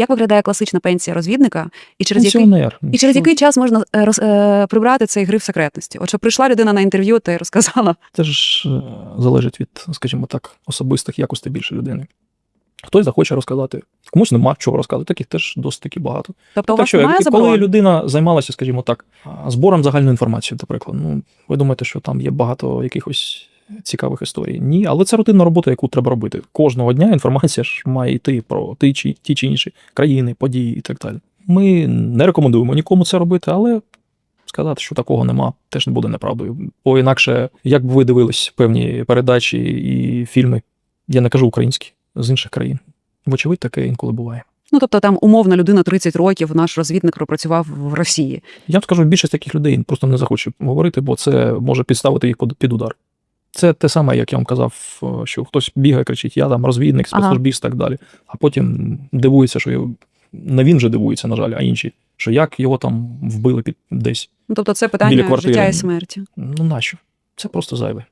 Як виглядає класична пенсія розвідника, і через який і через який час можна е, роз, е, прибрати цей гриф секретності? От щоб прийшла людина на інтерв'ю та й розказала. Це ж е, залежить від, скажімо так, особистих якостей більше людини. Хтось захоче розказати, комусь нема чого розказати, таких теж досить таки багато. Тобто, так що, немає коли заборон? людина займалася, скажімо так, збором загальної інформації, наприклад, ну ви думаєте, що там є багато якихось цікавих історій? Ні, але це рутинна робота, яку треба робити. Кожного дня інформація ж має йти про ті чи, ті чи інші країни, події і так далі. Ми не рекомендуємо нікому це робити, але сказати, що такого нема, теж не буде неправдою. Бо інакше, як б ви дивились певні передачі і фільми, я не кажу українські, з інших країн. Вочевидь, таке інколи буває. Ну тобто там умовно людина 30 років, наш розвідник пропрацював в Росії. Я вам скажу, більшість таких людей просто не захоче говорити, бо це може підставити їх під удар. Це те саме, як я вам казав, е, що хтось бігає, кричить, я там розвідник, Ага. спецслужбіст і так далі. А потім дивується, що я... не він же дивується, на жаль, а інші, що як його там вбили під десь. Ну тобто це питання життя і смерті. Ну нащо? Це просто зайве.